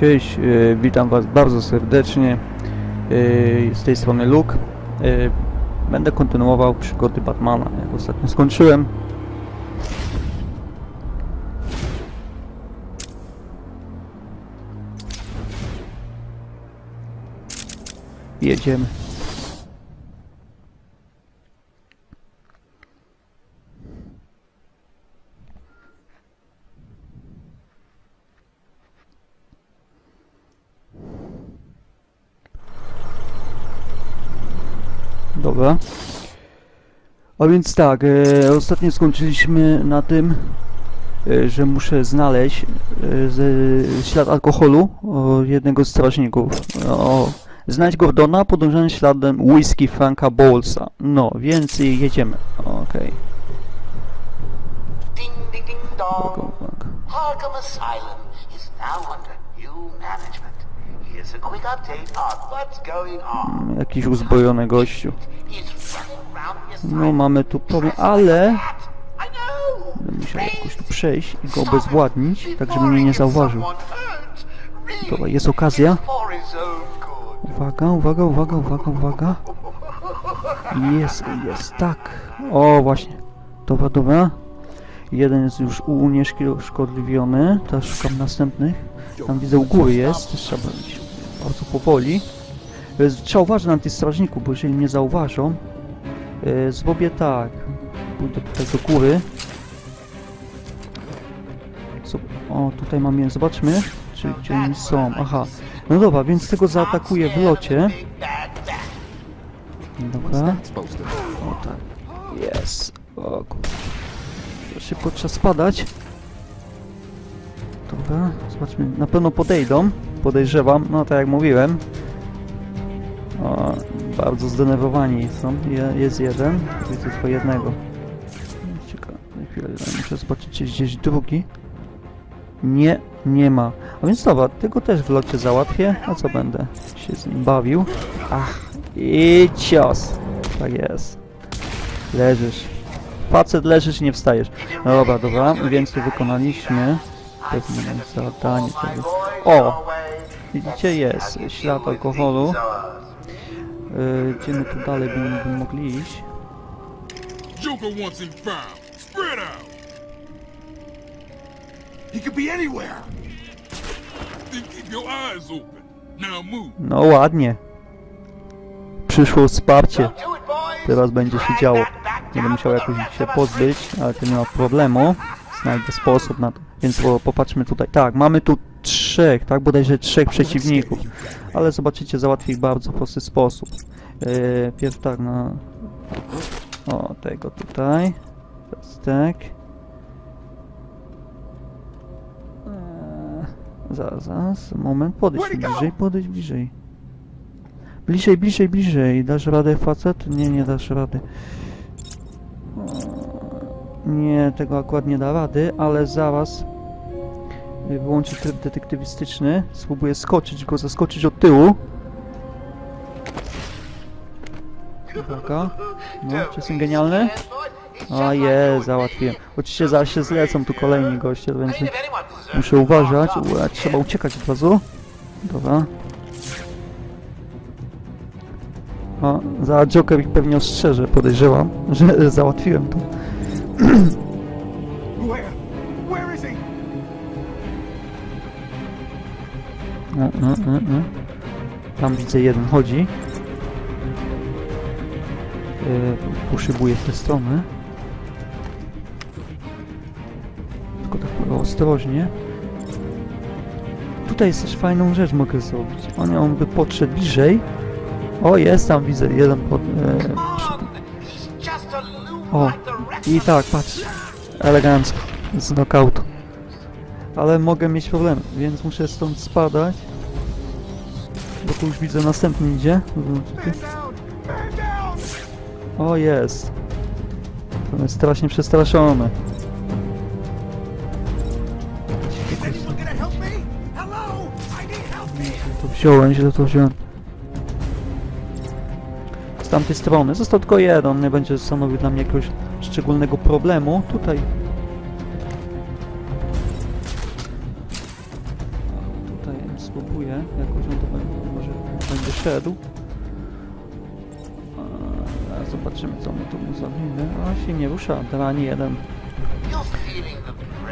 Cześć, e, witam Was bardzo serdecznie. E, Z tej strony Luke. E, Będę kontynuował przygody Batmana, jak ostatnio skończyłem. Jedziemy. Dobra. A więc tak, e, ostatnio skończyliśmy na tym, e, że muszę znaleźć e, z, ślad alkoholu jednego z strażników. O, znajdź Gordona podążając śladem whisky Franka Bowlesa. No, więc jedziemy. Okej. Ding, ding, ding, Uwaga, dong. uwaga. Arkham Asylum is now under new management. Jakiś uzbrojony gościu. No, mamy tu problem, ale będę musiał jakoś tu przejść i go obezwładnić, tak żeby mnie nie zauważył. Dobra, jest okazja. Uwaga, uwaga, uwaga, uwaga, uwaga. Jest, jest, tak. O, właśnie. Dobra, dobra. Jeden jest już unieszkodliwiony. Teraz szukam następnych. Tam widzę u góry jest. Też trzeba być bardzo powoli. E, Trzeba uważać na tych strażników, bo jeżeli mnie zauważą, e, zrobię tak. Pójdę tutaj do góry. O, tutaj mam je. Zobaczmy, czy gdzie oni są. Aha. No dobra, więc tego zaatakuję w locie. Dobra. O tak. Jest. O. Szybko trzeba spadać. Dobra, zobaczmy. Na pewno podejdą. Podejrzewam. No tak jak mówiłem. O, bardzo zdenerwowani są. Je, jest jeden. Widzę tylko jednego. Ciekawe. Chwilę, muszę zobaczyć, czy jest gdzieś drugi. Nie, nie ma. A więc dobra, tego też w locie załatwię. A co będę się z nim bawił? Ach, i cios. Tak jest. Leżysz. Facet leżysz i nie wstajesz. No dobra, dobra, więc tu wykonaliśmy pewne zadanie. O! Widzicie, jest ślad alkoholu. Yy, gdzie my tu dalej byśmy mogli iść? Joker wants him found. Spread out. He could be anywhere. Then keep your eyes open. Now move. No ładnie. Przyszło wsparcie. Teraz będzie się działo. Będę musiał jakoś się pozbyć, ale to nie ma problemu. Znajdę sposób na to. Więc po- popatrzmy tutaj. Tak, mamy tu trzech, tak? Bodajże trzech przeciwników. Ale zobaczycie, załatwi w bardzo prosty sposób. Yy, pierw tak, no... O, tego tutaj. Teraz tak. Eee, zaraz, zaraz, moment, podejdź bliżej, podejdź bliżej. Bliżej, bliżej, bliżej. Dasz radę facet? Nie, nie dasz rady. Nie, tego akurat nie da rady, ale zaraz y, wyłączę tryb detektywistyczny. Spróbuję skoczyć go, zaskoczyć od tyłu. Uwaga. No, czy jestem genialny? A je, załatwiłem. Oczywiście zaraz się zlecą tu kolejni goście, więc muszę uważać. U, a trzeba uciekać od razu. Dobra. Za Joker ich pewnie ostrzeże, podejrzewam, że załatwiłem to. Tam widzę jeden chodzi. Yy, poszybuje w tę stronę. Tylko tak ostrożnie. Tutaj jest też fajną rzecz mogę zrobić. On, on by podszedł bliżej. O, jest tam, widzę, jeden pod... E, o, i tak, patrz. Elegancko. Z knockoutu. Ale mogę mieć problem, więc muszę stąd spadać. Bo tu już widzę następny idzie. O, jest. To jest strasznie przestraszony. To wziąłem, źle to wziąłem. Z tamtej strony. Został tylko jeden, on nie będzie stanowił dla mnie jakiegoś szczególnego problemu. Tutaj. Będzie szedł. A, a zobaczymy co my tu mu zrobimy. A się nie rusza, teraz ani jeden.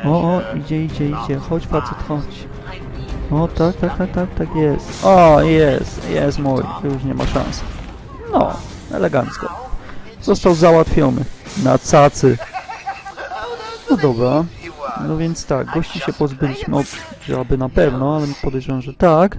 O, o, idzie, idzie, idzie. Chodź facet, chodź. O, tak, tak, tak, tak, tak jest. O, jest, jest mój. Już nie ma szans. No, elegancko. Został załatwiony. Na cacy. No dobra. No więc tak, gości się pozbyliśmy, o, aby na pewno, ale podejrzewam, że tak.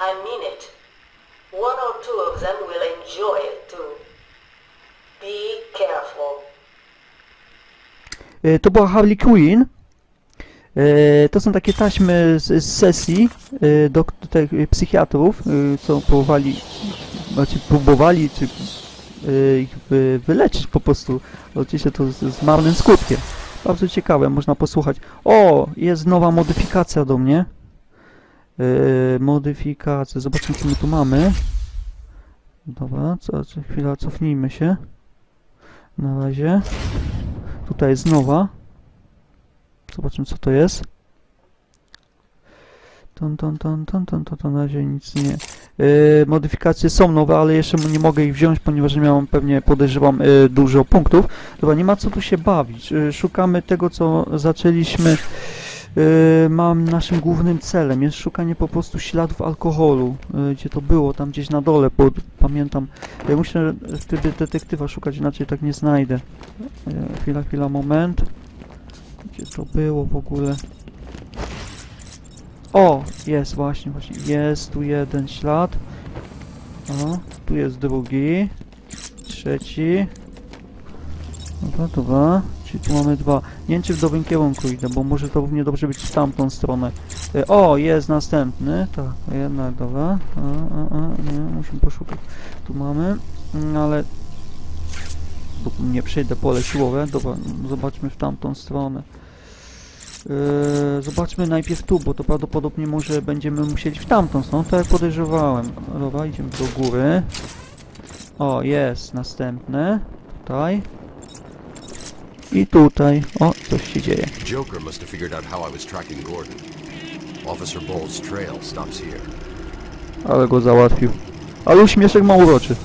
I mean it. One or two of them will enjoy it too. Be careful. E, To była Harley Quinn. E, To są takie taśmy z, sesji e, do psychiatrów, co próbowali, znaczy próbowali czy, ich wy- wyleczyć po prostu. Oczywiście to z, z marnym skutkiem. Bardzo ciekawe, można posłuchać. O, jest nowa modyfikacja do mnie. E, Modyfikacja, zobaczmy co my tu mamy. Dobra, co, co chwila, cofnijmy się. Na razie. Tutaj jest nowa. Zobaczymy co to jest. Ton, ton, ton, ton, ton, ton, ton, na razie nic nie. Yy, modyfikacje są nowe, ale jeszcze nie mogę ich wziąć, ponieważ nie miałem pewnie, podejrzewam, yy, dużo punktów. Dobra, nie ma co tu się bawić. Yy, szukamy tego, co zaczęliśmy. Yy, mam naszym głównym celem jest szukanie po prostu śladów alkoholu. Yy, gdzie to było? Tam gdzieś na dole, bo pamiętam. Ja muszę wtedy detektywa szukać, inaczej tak nie znajdę. E, Chwila, chwila, moment. Gdzie to było w ogóle? O! Jest właśnie, właśnie. Jest tu jeden ślad. O, tu jest drugi. Trzeci. Dobra, dobra. Czyli tu mamy dwa. Nie wiem, czy w dobrym kierunku idę, bo może to równie dobrze być w tamtą stronę. E, O, jest następny. Tak, jednak, dobra. A, a, a, nie, musimy poszukać. Tu mamy. Mm, Ale nie przejdę pole siłowe. Dobra, zobaczmy w tamtą stronę. Yy, zobaczmy najpierw tu, bo to prawdopodobnie może będziemy musieli w tamtą stronę, tak jak podejrzewałem. Dobra, idziemy do góry. O, jest następne. Tutaj. I tutaj. O, coś się dzieje. Joker must have figured out how I was tracking Gordon. Officer Bold's trail stops here. Ale go załatwił. Ale uśmieszek ma uroczy.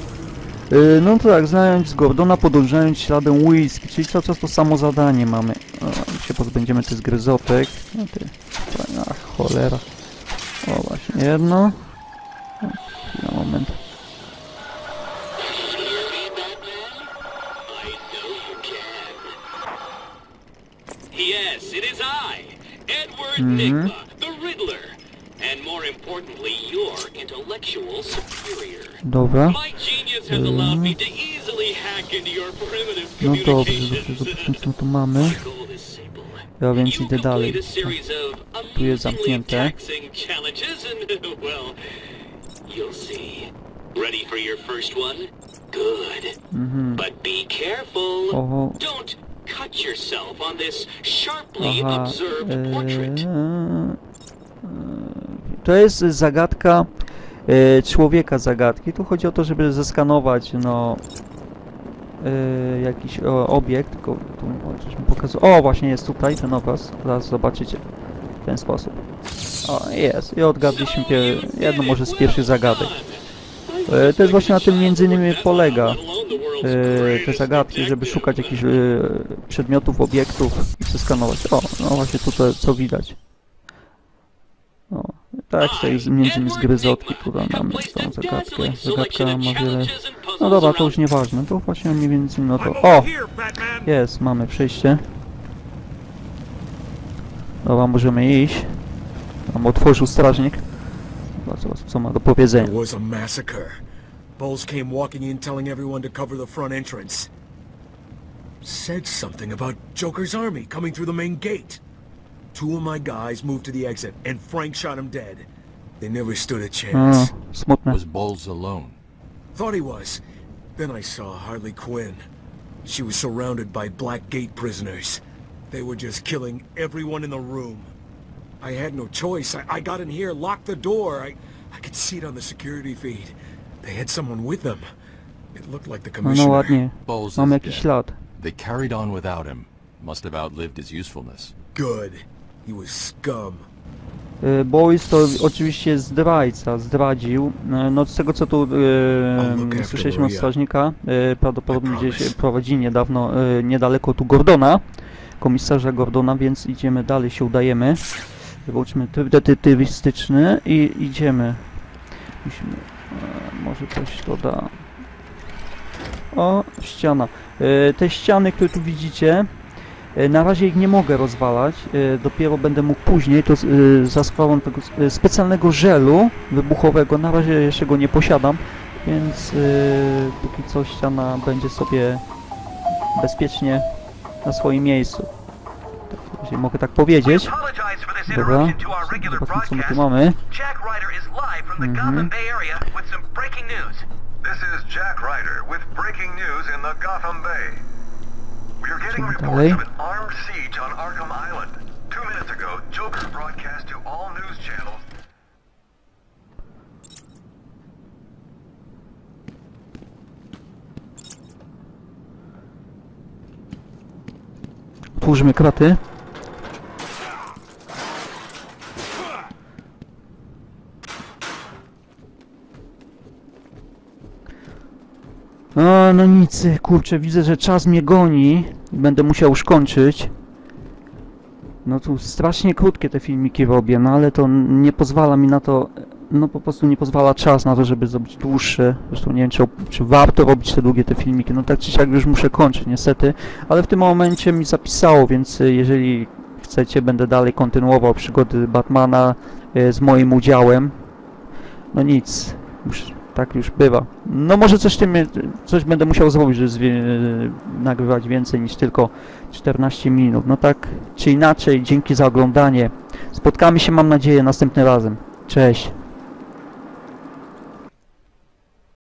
Yy, no to tak, znając Gordona, podążając śladem whisky, czyli cały czas to samo zadanie mamy. O, się pozbędziemy tych zgryzotek. No ty, ach, cholera. O, właśnie jedno. Chwila, moment. Mhm. Nigma, the Riddler. And more importantly, your intellectual superior. Dobra. My genius has allowed me to easily hack into your primitive No dobrze, dobrze, zobaczmy tu mamy. Ja więc idę dalej. Tu jest zamknięte. Ready for your first one? Good. Mhm. But be careful. Don't cut yourself on this sharply Aha. observed portrait. Eee, to jest zagadka e, człowieka zagadki. Tu chodzi o to, żeby zeskanować no e, jakiś obiekt. Tylko tu o, mi właśnie jest tutaj ten obraz. Zaraz zobaczycie. W ten sposób. O, jest. I odgadliśmy jedno może z pierwszych zagadek. E, to jest właśnie na tym między innymi polega e, te zagadki, żeby szukać jakichś e, przedmiotów, obiektów i zeskanować. O, no właśnie tutaj co widać. O, tak, tutaj z- między innymi z gryzotki, która mamy tą zagadkę. Zagadka ma wiele... No dobra, to już nieważne, to właśnie mniej więcej no to... O! Jest, mamy przejście. Dobra, możemy iść. Tam otworzył strażnik. Zobacz, zobacz, co ma do powiedzenia. There was a massacre. Bowles came walking in telling everyone to cover the front entrance. Said something about Joker's army coming through the main gate. Two of my guys moved to the exit, and Frank shot him dead. They never stood a chance. Ah, smutne. Was Bowles alone? Thought he was. Then I saw Harley Quinn. She was surrounded by Blackgate prisoners. They were just killing everyone in the room. I had no choice. I, I got in here, locked the door. I, I could see it on the security feed. They had someone with them. It looked like the No, no commissioner. ładnie. Bowles Mam jakiś ślad. They carried on without him. Must have outlived his usefulness. Good. He was scum. Y, Boys to oczywiście zdrajca, zdradził. Y, No z tego co tu y, słyszeliśmy od strażnika, y, prawdopodobnie gdzieś prowadzi niedawno, y, niedaleko tu Gordona, komisarza Gordona, więc idziemy dalej, się udajemy. Wyłączmy tryb detektywistyczny i idziemy. Musimy, e, może coś to da. O, ściana. Y, Te ściany, które tu widzicie, E, Na razie ich nie mogę rozwalać, e, dopiero będę mógł później, to e, za sprawą tego e, specjalnego żelu wybuchowego, na razie jeszcze go nie posiadam, więc e, póki co ściana będzie sobie bezpiecznie na swoim miejscu. Tak, jeżeli mogę tak powiedzieć. Dobra, zobaczmy co my tu mamy. From the Mhm. Gotham Bay area with some breaking news. This is Jack Ryder with breaking news in the Gotham Bay. We are getting Idziemy reports dalej. of an armed siege on Arkham Island. Two minutes ago, Joker broadcast to all news channels Otwórzmy kraty. No nic, kurczę, widzę, że czas mnie goni będę musiał już kończyć. No tu strasznie krótkie te filmiki robię, no ale to nie pozwala mi na to, no po prostu nie pozwala czas na to, żeby zrobić dłuższe. Zresztą nie wiem, czy, czy warto robić te długie te filmiki, no tak czy siak już muszę kończyć niestety, ale w tym momencie mi zapisało, więc y, jeżeli chcecie, będę dalej kontynuował przygody Batmana y, z moim udziałem. No nic, już, tak już bywa. No może coś, tym, coś będę musiał zrobić, żeby zwie, nagrywać więcej niż tylko 14 minut. No tak czy inaczej, dzięki za oglądanie. Spotkamy się, mam nadzieję, następnym razem. Cześć.